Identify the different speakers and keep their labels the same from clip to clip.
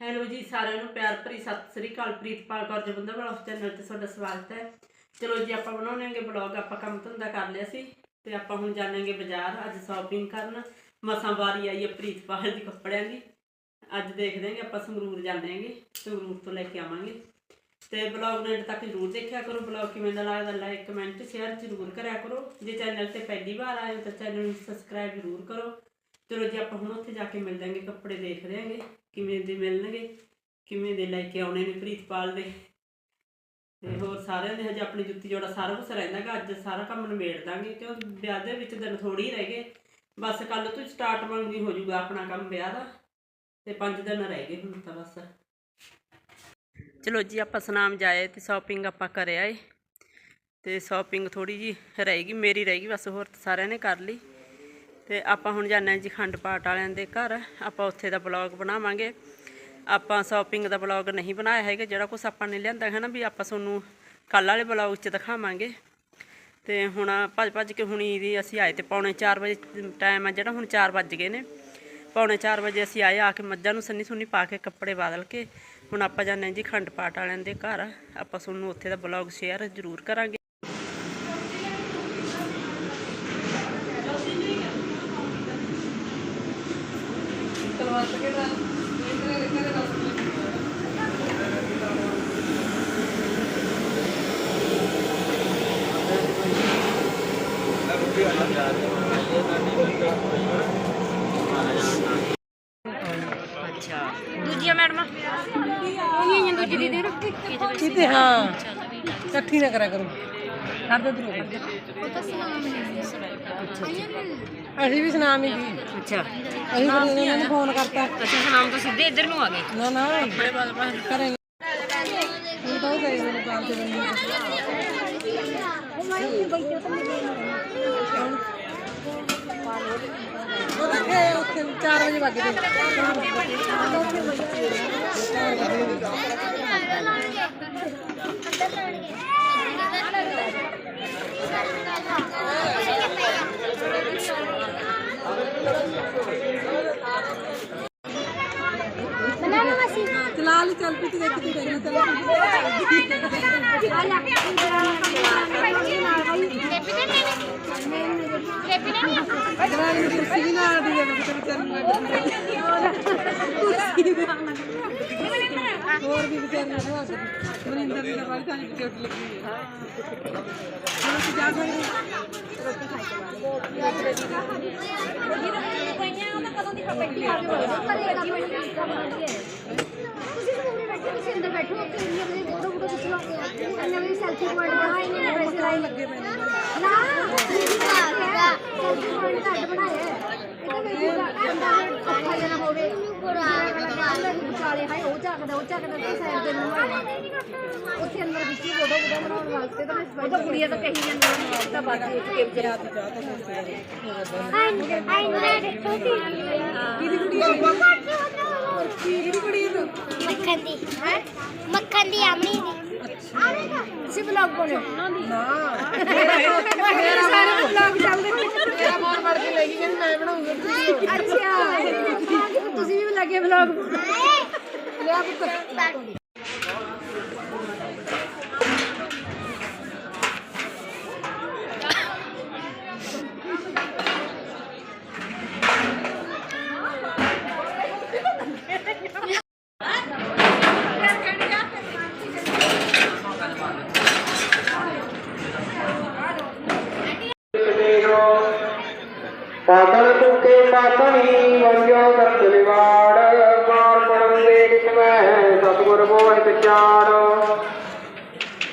Speaker 1: Hello ਜੀ, ਸਾਰਿਆਂ ਨੂੰ ਪਿਆਰ ਭਰੀ ਸਤਿ ਸ੍ਰੀ ਅਕਾਲ। ਪ੍ਰੀਤਪਾਲ ਕੌਰ ਜਬੰਦਰ ਬਲੌਗ ਚੈਨਲ ਤੇ ਤੁਹਾਡਾ ਸਵਾਗਤ ਹੈ। ਚਲੋ ਜੀ, ਆਪਾਂ ਬਣਾਉਣਾਂਗੇ ਬਲੌਗ ਆਪਾਂ ਕੰਮ ਧੰਦਾ ਕਰ ਲਿਆ ਸੀ ਤੇ ਆਪਾਂ ਹੁਣ ਜਾਣਾਂਗੇ ਬਾਜ਼ਾਰ ਅੱਜ ਸ਼ਾਪਿੰਗ ਕਰਨ। ਮਸਾਂ ਵਾਰੀ ਆਈ ਹੈ ਪ੍ਰੀਤਪਾਲ ਦੀ ਕੱਪੜਿਆਂ ਦੀ। ਅੱਜ ਦੇਖਦੇ ਆਂਗੇ ਆਪਾਂ ਸੰਗਰੂਰ ਜਾਂਦੇ ਸੰਗਰੂਰ ਤੋਂ ਲੈ ਕੇ ਆਵਾਂਗੇ। ਤੇ ਬਲੌਗ ਨੂੰ end ਤੱਕ ਜ਼ਰੂਰ ਦੇਖਿਆ ਕਰੋ। ਬਲੌਗ ਕਿਵੇਂ ਦਾ ਲੱਗਦਾ ਲਾਈਕ ਕਮੈਂਟ ਸ਼ੇਅਰ ਜ਼ਰੂਰ ਕਰਿਆ ਕਰੋ। ਜੇ ਚੈਨਲ ਤੇ ਪਹਿਲੀ ਵਾਰ ਆਏ ਤਾਂ ਚੈਨਲ ਨੂੰ ਸਬਸਕ੍ਰਾਈਬ ਜ਼ਰੂਰ ਕਰੋ। ਚਲੋ ਜੀ, ਆਪਾਂ ਹੁਣ ਉੱਥੇ ਜਾ ਕੇ ਮਿਲ ਜਾਾਂਗੇ ਕੱਪੜੇ ਦੇਖਦੇ ਹਾਂਗੇ। ਕਿਵੇਂ ਦੇ ਮਿਲਣਗੇ, ਕਿਵੇਂ ਦੇ ਲੈ ਕੇ ਆਉਣੇ ਨੇ ਪ੍ਰੀਤਪਾਲ ਦੇ। ਤੇ ਹੋਰ ਸਾਰਿਆਂ ਦੇ ਹਜੇ ਆਪਣੀ ਜੁੱਤੀ ਜੋੜਾ ਸਾਰਾ ਕੁਝ ਰਹਿੰਦਾਗਾ ਅੱਜ ਸਾਰਾ ਕੰਮ ਨਿਬੇੜ ਦਾਂਗੇ, ਕਿਉਂ ਵਿਆਹ ਦੇ ਵਿੱਚ ਦਿਨ ਥੋੜੀ ਹੀ ਰਹਿ ਗਏ। ਬਸ ਕੱਲ ਤੋਂ ਸਟਾਰਟ ਵਾਂਗੀ ਹੋ ਜਾਊਗਾ ਆਪਣਾ ਕੰਮ ਵਿਆਹ ਦਾ, ਤੇ 5 ਦਿਨ ਰਹਿ ਗਏ ਹੁਣ ਤਾਂ ਬਸ। ਚਲੋ ਜੀ, ਆਪਾਂ ਸਨਾਮ ਜਾਏ ਤੇ ਸ਼ਾਪਿੰਗ ਆਪਾਂ ਕਰਿਆ ਏ। ਤੇ ਸ਼ਾਪਿੰਗ ਥੋੜੀ ਜੀ ਰਹਿ ਗਈ, ਮੇਰੀ ਰਹਿ ਗਈ, ਬਸ ਹੋਰ ਸਾਰਿਆਂ ਨੇ ਕਰ ਲਈ। ਤੇ ਆਪਾਂ ਹੁਣ ਜਾਂਦੇ ਹਾਂ ਜੀ ਖੰਡ ਪਾਠ ਵਾਲਿਆਂ ਦੇ ਘਰ। ਆਪਾਂ ਉੱਥੇ ਦਾ ਬਲੌਗ ਬਣਾਵਾਂਗੇ। ਆਪਾਂ ਸ਼ਾਪਿੰਗ ਦਾ ਬਲੌਗ ਨਹੀਂ ਬਣਾਇਆ ਹੈਗਾ, ਜਿਹੜਾ ਕੁਝ ਆਪਾਂ ਨੇ ਲਿਆਂਦਾ ਹੈ ਨਾ ਵੀ ਆਪਾਂ ਤੁਹਾਨੂੰ ਕੱਲ ਵਾਲੇ ਬਲੌਗ 'ਚ ਦਿਖਾਵਾਂਗੇ। ਤੇ ਹੁਣ ਭੱਜ ਭੱਜ ਕੇ ਹੁਣੀ ਦੀ ਅਸੀਂ ਆਏ ਤੇ ਪੌਣੇ 4 ਵਜੇ ਟਾਈਮ ਆ ਜਿਹੜਾ ਹੁਣ 4 ਵੱਜ ਗਏ ਨੇ। ਪੌਣੇ 4 ਵਜੇ ਅਸੀਂ ਆਏ, ਆ ਕੇ ਮੱਝਾਂ ਨੂੰ ਸੰਨੀ ਸੁੰਨੀ ਪਾ ਕੇ ਕੱਪੜੇ ਬਦਲ ਕੇ। ਹੁਣ ਆਪਾਂ ਜਾਂਦੇ ਹਾਂ ਜੀ ਖੰਡ ਪਾਠ ਵਾਲਿਆਂ ਦੇ ਘਰ। ਆਪਾਂ ਤੁਹਾਨੂੰ ਉੱਥੇ ਦਾ ਬਲੌਗ ਸ਼ੇਅਰ ਜ਼ਰੂਰ ਕਰਾਂਗੇ। ਅੱਛਾ
Speaker 2: ਦੂਜੀਆਂ ਮੈਡਮਾਂ ਉਹਨੀਆਂ ਜਾਂ ਦੂਜੀ ਦੀਦੀ
Speaker 3: ਕਿਤੇ ਹਾਂ। ਇਕੱਠੀ ਨਾ ਕਰਿਆ ਕਰੋ। ਕਰਦੇ ਦੂਰ
Speaker 2: ਉਹ ਤਾਂ ਸਲਾਮ ਨਹੀਂ
Speaker 3: ਅਸੀਂ ਵੀ ਸੁਨਾਮ ਹੀ ਦੀ
Speaker 1: ਅੱਛਾ।
Speaker 3: ਅਸੀਂ ਵੀ ਉਹਨਾਂ ਨੂੰ ਫੋਨ ਕਰਤਾ।
Speaker 2: ਅੱਛਾ ਸਲਾਮ ਤੋਂ ਸਿੱਧੇ ਇੱਧਰ ਨੂੰ ਆ ਗਏ।
Speaker 3: ਨਾ ਨਾ ਕਰੇ ਹੁਣ ਤਾਂ ਉਹ ਗਏ ਨੇ ਦੁਕਾਨ ਤੇ ਬੰਦੇ ਉਹ ਰੱਖੇ ਉੱਥੇ 4 ਵਜੇ ਵੱਜ ਗਏ। ਚਲਾ ਲਈ ਚੱਲ ਪੀ ਤੇ ਦੇਖ ਤੂੰ ਦੇਖਣਾ ਦਰਾਣੀ ਦੀ ਕੁਰਸੀ ਵੀ ਨਾਲ ਦੀ ਜਾਵੇ ਕਿਤੇ ਵਿਚਾਰੀ ਹੋਰ ਵੀ ਵਿਚਾਰੀ ਨੂੰ ਹੋ ਸਕਦੀ ਮਨਿੰਦਰ ਦੀ ਦਵਾਈ ਤਾਂ ਨਹੀਂ ਚੋਟ ਲੱਗੀ ਹੈ ਹੁਣ ਅਸੀਂ ਜਾ ਸਕਦੇ
Speaker 4: ਸੈਲਫੀ ਪੁਆਇੰਟ ਬਣਾਏ ਨੇ ਪੈਸੇ ਲਾਏ ਲੱਗੇ ਪਏ ਨੇ ਨਾ ਸੈਲਫੀ ਪੁਆਇੰਟ ਘੱਟ ਬਣਾਇਆ ਇਹ ਤਾਂ ਮੇਰੇ ਕੋਲ ਅੱਖਾਂ ਜਨਾ ਹੋਵੇ ਵਿਚਾਲੇ ਹਾਏ ਉਹ ਝਾਕਦਾ ਉਹ ਝਾਕਦਾ ਤੇ ਸਾਈਡ ਦੇ ਨੂੰ ਉੱਥੇ ਅੰਦਰ ਵਿੱਚ ਫੋਟੋ ਫੋਟੋ ਬਣਾਉਣ ਵਾਸਤੇ ਤਾਂ ਮੈਂ ਉਹ ਤਾਂ ਕੁੜੀਆਂ ਤਾਂ ਕਹੀ ਜਾਂਦੀਆਂ ਤਾਂ ਬਾਜੀ ਇੱਕ ਕੇ ਵਿਚਾਰਾ ਆਈ ਨੇ ਦੇਖੋ
Speaker 3: ਕਿਹਦੀ ਕੁੜੀ ਹੈ ਕਿਹਦੀ ਕੁੜੀ ਹੈ ਤੂੰ
Speaker 4: ਮੱਖਣ ਦੀ ਮੱਖਣ ਦੀ ਆਮਣੀ ਦੀ ਤੁਸੀਂ ਬਲੌਗ ਬਣਾਓ
Speaker 3: ਨਾ
Speaker 4: ਮੇਰਾ ਸਾਰੇ ਬਲੌਗ ਚੱਲਦੇ ਨੇ
Speaker 3: ਤੇਰਾ ਫੋਨ ਫੜ ਕੇ ਲੈ ਗਈ ਕਹਿੰਦੀ ਮੈਂ ਬਣਾਉਂਗਾ
Speaker 4: ਅੱਛਾ। ਤੁਸੀਂ ਵੀ ਲੱਗੇ ਬਲੌਗ
Speaker 3: ਲਿਆ ਪੁੱਤ
Speaker 5: ਪਾਤਲ ਤੁਕੇ ਪਾਤਣੀ ਵੰਜੋ ਦਰਦ ਨਿਵਾੜ ਮਾਰ ਪੜਨ ਦੇ ਕਿਤ ਮੈਂ ਸਤਗੁਰ ਬੋਹਿ ਵਿਚਾਰ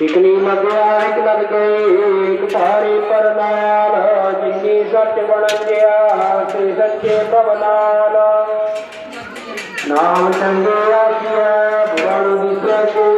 Speaker 5: ਇਕਨੀ ਮਗਿਆ ਇਕ ਲਗ ਗਏ ਇਕ ਭਾਰੀ ਪਰਨਾਲ, ਜਿਨੀ ਸੱਚ ਬਣ ਗਿਆ ਸੇ ਸੱਚੇ ਭਵਨਾਲ। ਨਾਮ ਚੰਗੇ ਆਖਿਆ ਬੁਰਾਣ ਦਿਸੈ ਕੋਈ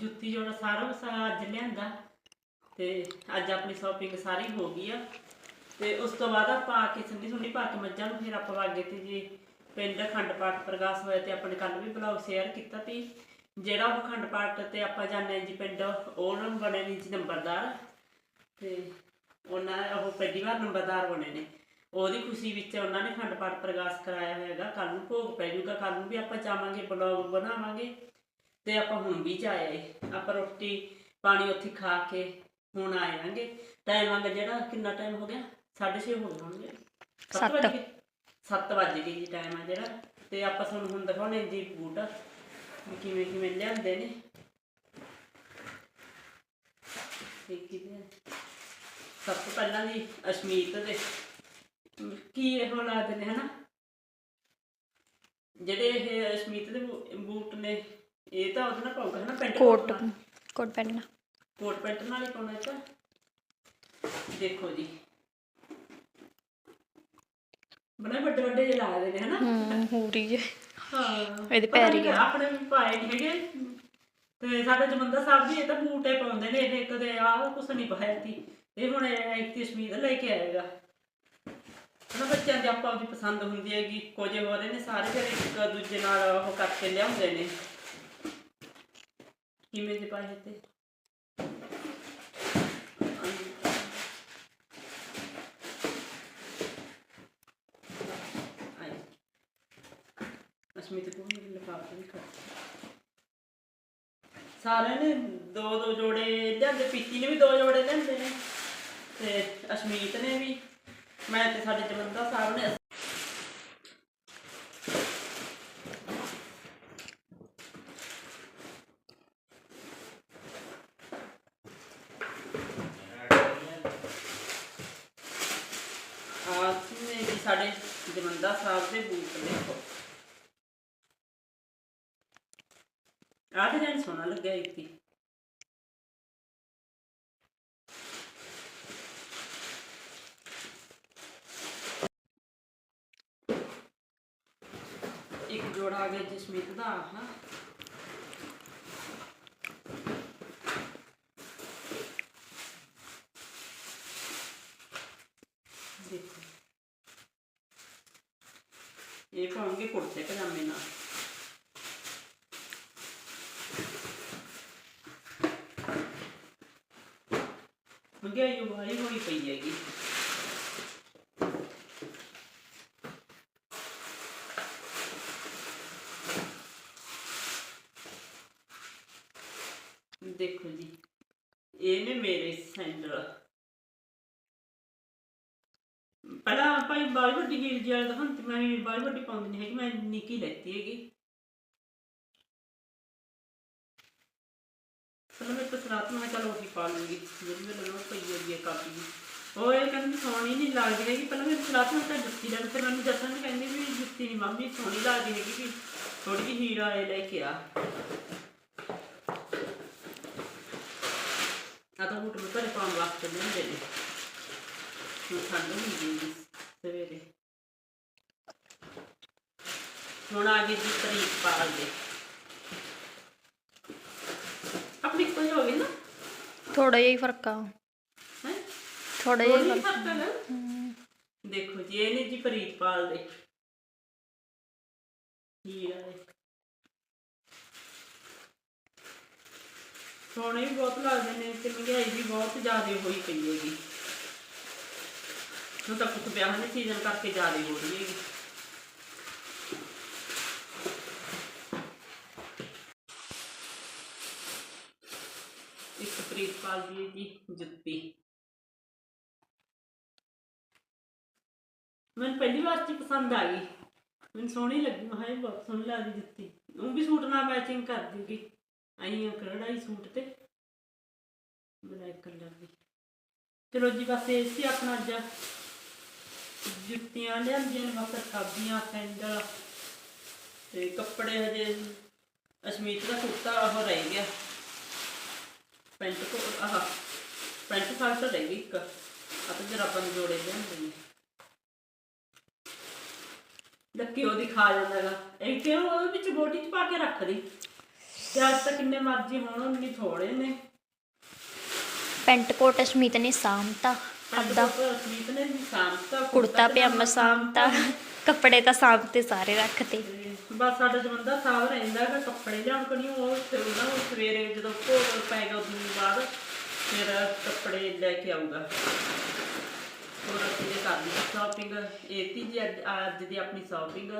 Speaker 1: ਜੁੱਤੀ ਜੋੜਾ ਸਾਰਾ ਕੁਛ ਅੱਜ ਲਿਆਂਦਾ ਤੇ ਅੱਜ ਆਪਣੀ ਸ਼ਾਪਿੰਗ ਸਾਰੀ ਹੋ ਗਈ ਆ। ਤੇ ਉਸ ਤੋਂ ਬਾਅਦ ਆਪਾਂ ਆ ਕੇ ਸੰਡੀ ਸੁੰਡੀ ਪਾ ਕੇ ਮੱਝਾਂ ਨੂੰ ਫਿਰ ਆਪਾਂ ਵਾਗੇ ਤੇ ਜੀ ਪਿੰਡ ਖੰਡ ਪਾਠ ਪ੍ਰਕਾਸ਼ ਹੋਇਆ ਤੇ ਆਪਾਂ ਕੱਲ ਵੀ ਬਲੌਗ ਸ਼ੇਅਰ ਕੀਤਾ ਤੀ ਜਿਹੜਾ ਉਹ ਖੰਡ ਪਾਠ ਤੇ ਆਪਾਂ ਜਾਂਦੇ ਹਾਂ ਜੀ ਪਿੰਡ, ਉਹ ਬਣੇ ਨੇ ਜੀ ਨੰਬਰਦਾਰ। ਤੇ ਉਹਨਾਂ ਉਹ ਪਹਿਲੀ ਵਾਰ ਨੰਬਰਦਾਰ ਬਣੇ ਨੇ। ਉਹਦੀ ਖੁਸ਼ੀ ਵਿੱਚ ਉਹਨਾਂ ਨੇ ਖੰਡ ਪਾਠ ਪ੍ਰਕਾਸ਼ ਕਰਾਇਆ ਹੋਇਆਗਾ ਕੱਲ ਨੂੰ ਭੋਗ ਪੈ ਜਾਊਗਾ ਕੱਲ ਨੂੰ ਵੀ ਆਪਾਂ ਜਾਵਾਂਗੇ ਬਲੌਗ ਬਣਾਵਾਂਗੇ। ਤੇ ਆਪਾਂ ਹੁਣ ਵੀ ਜਾ ਆਏ। ਆਪਾਂ ਰੋਟੀ ਪਾਣੀ ਉੱਥੇ ਖਾ ਕੇ ਹੁਣ ਆਏਾਂਗੇ ਟਾਈਮ ਆਂਗਾ ਜਿਹੜਾ ਕਿੰਨਾ ਟਾਈਮ ਹੋ ਗਿਆ? 6:30 ਹੋ ਗਏ ਹੋਣਗੇ।
Speaker 2: ਸੱਤ।
Speaker 1: 7 ਵਜ ਗਏ? ਜੀ ਟਾਈਮ ਆ ਜਿਹੜਾ। ਤੇ ਆਪਾਂ ਤੁਹਾਨੂੰ ਹੁਣ ਦਿਖਾਉਣੇ ਜੀ ਬੂਟ ਕਿਵੇਂ ਕਿਵੇਂ ਲਿਆਂਦੇ ਨੇ? ਸਭ ਤੋਂ ਪਹਿਲਾਂ ਜੀ ਅਸ਼ਮੀਤ ਦੇ। ਕੀ ਇਹ ਲੱਗਦੇ ਨੇ ਹਨਾ? ਜਿਹੜੇ ਇਹ ਅਸ਼ਮੀਤ ਦੇ ਬੂਟ ਨੇ ਇਹ ਤਾਂ ਉਹਦੇ ਨਾਲ ਪਾਉਗਾ ਹਨਾ ਪੈਂਟ
Speaker 2: ਕੋਟ
Speaker 1: ਨਾਲ।
Speaker 2: ਕੋਟ ਪਹਿਨਣਾ
Speaker 1: ਕੋਟ ਪੈਂਟ ਨਾਲ ਹੀ ਪਾਉਣਾ ਇਹ ਤਾਂ ਦੇਖੋ ਜੀ। ਬੜੇ ਵੱਡੇ ਵੱਡੇ ਜਿਹੇ ਲੱਗਦੇ ਨੇ ਹਨਾ?
Speaker 2: ਹੂੰ ਹੂਰੀ ਜੇ
Speaker 1: ਹਾਂ
Speaker 2: ਇਹਦੇ
Speaker 1: ਪਤਾ
Speaker 2: ਪੈਰ ਹੀ
Speaker 1: ਨੀ
Speaker 2: ਆ।
Speaker 1: ਆਪਣੇ ਵੀ ਪਾਏ ਨਹੀਂ ਹੈਗੇ। ਤੇ ਸਾਡੇ ਜਮੰਦਾ ਸਾਹਿਬ ਜੀ ਇਹ ਤਾਂ ਬੂਟੇ ਪਾਉਂਦੇ ਨੇ ਇਹ ਕਦੇ ਕੁਛ ਨਹੀਂ ਪਾਇਆ ਸੀ ਇਹ ਹੁਣ ਇੱਕ ਲੈ ਕੇ ਆਏਗਾ। ਹਨਾ ਬੱਚਿਆਂ ਦੀ ਆਪਾਂ ਦੀ ਪਸੰਦ ਹੁੰਦੀ ਹੈਗੀ ਕੁਝ ਹੋ ਰਹੇ ਨੇ ਸਾਰੇ ਫਿਰ ਇੱਕ ਦੂਜੇ ਨਾਲ ਉਹ ਕਰਕੇ ਲਿਆਉਂਦੇ ਨੇ। ਕਿਵੇਂ ਦੇ ਪਾਏ ਤੇ ਆਏ। ਅਸ਼ਮਿਤ ਕੋਲ ਲਿਫਾਫਾ ਸਾਰਿਆਂ ਨੇ ਦੋ ਦੋ ਜੋੜੇ ਲਿਆਂਦੇ, ਪੀਤੀ ਨੇ ਵੀ ਦੋ ਜੋੜੇ ਲਿਆਂਦੇ ਨੇ। ਤੇ ਅਸ਼ਮੀਤ ਨੇ ਵੀ। ਮੈਂ ਤੇ ਸਾਡੇ ਜਲੰਧਰ ਸਾਹਿਬ ਨੇ ਆਹ ਨੇ ਜੀ ਸਾਹਿਬ ਦੇ ਬੂਟ ਦੇਖੋ। ਆਹ ਡਿਜ਼ਾਈਨ ਸੋਹਣਾ ਲੱਗਿਆ ਇੱਥੇ ਇੱਕ ਜੋੜਾ ਆ ਗਿਆ ਜਸਮੀਤ ਦਾ ਹਾਂ ਦੇਖੋ ਇਹ ਪਾਉਂਗੇ ਕੁੜਤੇ ਪਜਾਮੇ ਨਾਲ। ਮਹਿੰਗਾਈ ਵਾਲੀ ਹੋਈ ਪਈ ਹੈਗੀ ਦੇਖੋ ਜੀ ਇਹ ਨੇ ਮੇਰੇ ਸੈਂਡਲ ਪਹਿਲਾਂ ਭਾਈ ਬਾਲੀ ਵੱਡੀ ਹੀਲ ਜੀ ਵਾਲੇ ਤਾਂ ਹੁਣ ਤੇ ਮੈਂ ਬਾਲੀ ਵੱਡੀ ਪਾਉਂਦੀ ਨਹੀਂ ਹੈਗੀ, ਮੈਂ ਨਿੱਕੀ ਲੈਤੀ ਹੈਗੀ। ਚਲੋ ਮੈਂ ਪਸਰਾਤ ਨੂੰ ਚਲੋ ਉਹੀ ਪਾ ਲੂੰਗੀ, ਜਿਹੜੀ ਮੇਰੇ ਨਾਲ ਪਈ ਹੋਈ ਹੈ ਕਾਪੀ ਦੀ ਉਹ ਇਹ ਕਹਿੰਦੀ ਸੋਹਣੀ ਨਹੀਂ ਲੱਗਦੀ ਹੈਗੀ, ਪਹਿਲਾਂ ਮੈਂ ਪਸਰਾਤ ਨੂੰ ਤਾਂ ਜੁੱਤੀ ਲੈਣ ਤੇ ਮੈਨੂੰ ਜੱਸਨ ਨੇ ਕਹਿੰਦੀ ਵੀ ਜੁੱਤੀ ਨਹੀਂ ਮੰਮੀ, ਸੋਹਣੀ ਲੱਗਦੀ ਹੈਗੀ ਵੀ ਥੋੜੀ ਜਿਹੀ ਹੀਰ ਆਏ ਲੈ ਕੇ ਆ। ਆ ਤਾਂ ਬੂਟ ਮੈਂ ਘਰੇ ਪਾਉਣ ਵਾਸਤੇ ਲੈਂਦੇ ਨੇ। ਠੰਡ ਹੁੰਦੀ ਹੈ ਸਵੇਰੇ। ਹੁਣ ਆ ਗਈ ਜੀ ਤਰੀਕ ਪਾ ਦੇ। ਆਪਣੀ ਕੋਈ ਹੋ ਗਈ ਨਾ?
Speaker 2: ਥੋੜਾ ਜਿਹਾ ਹੀ ਫ਼ਰਕ ਆ।
Speaker 1: ਹੈ?
Speaker 2: ਥੋੜਾ ਜਿਹਾ ਹੀ ਫ਼ਰਕ
Speaker 1: ਨਾ? ਦੇਖੋ ਜੀ ਇਹ ਨੇ ਜੀ ਪ੍ਰੀਤਪਾਲ ਦੇ। ਹੀਰਾ ਦੇ ਸੋਹਣੇ ਵੀ ਬਹੁਤ ਲੱਗਦੇ ਨੇ ਤੇ ਮਹਿੰਗਾਈ ਵੀ ਬਹੁਤ ਜ਼ਿਆਦਾ ਹੋਈ ਪਈ ਹੈਗੀ। ਹੁਣ ਤਾਂ ਕੁਝ ਵਿਆਹ ਦੇ ਸੀਜ਼ਨ ਕਰਕੇ ਜ਼ਿਆਦਾ ਹੋ ਰਹੀ ਹੈਗੀ। ਇੱਕ ਪ੍ਰੀਤਪਾਲ ਦੀ ਜੀ ਜੁੱਤੀ। ਮੈਨੂੰ ਪਹਿਲੀ ਵਾਰ ਚ ਪਸੰਦ ਆ ਗਈ ਮੈਨੂੰ ਸੋਹਣੀ ਲੱਗੀ, ਮੈਂ ਕਿਹਾ ਬਹੁਤ ਸੋਹਣੀ ਲੱਗਦੀ ਜੁੱਤੀ। ਉਹ ਵੀ ਸੂਟ ਨਾਲ ਮੈਚਿੰਗ ਕਰ ਦੂਗੀ। ਆਈ ਆ ਸੂਟ ਤੇ। ਬਲੈਕ ਕਲਰ ਦੀ ਚਲੋ ਜੀ, ਬਸ ਇਹ ਸੀ ਆਪਣਾ ਅੱਜ। ਜੁੱਤੀਆਂ ਲਿਆਂਦੀਆਂ ਨੇ, ਬਸ ਸਾਬੀਆਂ ਸੈਂਡਲ ਤੇ ਕੱਪੜੇ ਹਜੇ ਅਸ਼ਮੀਤ ਦਾ ਕੁੱਤਾ ਉਹ ਰਹਿ ਗਿਆ। ਪੈਂਟ ਕੋ ਆਹ ਪੈਂਟ ਸ਼ਰਟ ਰਹਿ ਗਈ ਇੱਕ। ਆ ਤਾਂ ਜਰਾਬਾਂ ਦੇ ਜੋੜੇ ਲਿਆਂਦੇ ਨੇ। ਲੱਕੀ ਉਹਦੀ ਖਾ ਜਾਂਦਾਗਾ ਇਹ ਕਿਉਂ? ਉਹਦੇ ਵਿੱਚ ਬੋਟੀ ਚ ਪਾ ਕੇ ਰੱਖ ਦੀ ਤੇ ਅੱਜ ਤਾਂ ਕਿੰਨੇ ਮਰਜ਼ੀ ਹੋਣ ਉਨੀ ਥੋੜੇ ਨੇ।
Speaker 2: ਪੈਂਟ ਕੋਟ ਅਸ਼ਮੀਤ ਨੇ ਸਾਂਭਤਾ
Speaker 1: ਅੱਧਾ। ਸਮੀਤ ਨੇ ਵੀ ਸਾਂਭਤਾ
Speaker 2: ਕੁੜਤਾ ਪਜਾਮਾ ਸਾਂਭਤਾ। ਕੱਪੜੇ ਤਾਂ ਸਾਂਭਤੇ ਸਾਰੇ ਰੱਖਤੇ।
Speaker 1: ਬਸ ਸਾਡਾ ਜਮੰਦਾ ਸਾਫ਼ ਰਹਿੰਦਾ ਹੈਗਾ, ਕੱਪੜੇ ਲਿਆਉਣ ਕਣੀ ਉਹ ਫਿਰ ਉਹਨਾਂ ਨੂੰ ਸਵੇਰੇ ਜਦੋਂ ਭੋਗ ਪੈਗਾ ਉਸ ਬਾਅਦ, ਫਿਰ ਕੱਪੜੇ ਲੈ ਕੇ ਆਊਗਾ। ਹੋਰ ਅਸੀਂ ਇਹ ਕਰ ਲਈ ਸ਼ਾਪਿੰਗ ਇਹ ਤੀ ਜੀ ਅੱਜ ਅੱਜ ਦੀ ਆਪਣੀ ਸ਼ਾਪਿੰਗ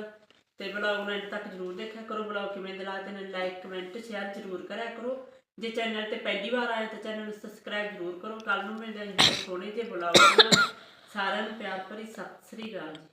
Speaker 1: ਤੇ ਬਲੌਗ ਨੂੰ end ਤੱਕ ਜਰੂਰ ਦੇਖਿਆ ਕਰੋ। ਬਲੌਗ ਕਿਵੇਂ ਦੇ ਲੱਗਦੇ ਨੇ ਲਾਈਕ ਕਮੈਂਟ ਸ਼ੇਅਰ ਜਰੂਰ ਕਰਿਆ ਕਰੋ। ਜੇ ਚੈਨਲ ਤੇ ਪਹਿਲੀ ਵਾਰ ਆਏ ਤਾਂ ਚੈਨਲ ਨੂੰ ਸਬਸਕ੍ਰਾਈਬ ਜਰੂਰ ਕਰੋ। ਕੱਲ ਨੂੰ ਮਿਲਦੇ ਹਾਂ ਸੋਹਣੇ ਜਿਹੇ ਬਲੌਗ ਨਾਲ। ਸਾਰਿਆਂ ਨੂੰ ਪਿਆਰ ਭਰੀ ਸਤਿ ਸ੍ਰੀ ਅਕਾਲ ਜੀ।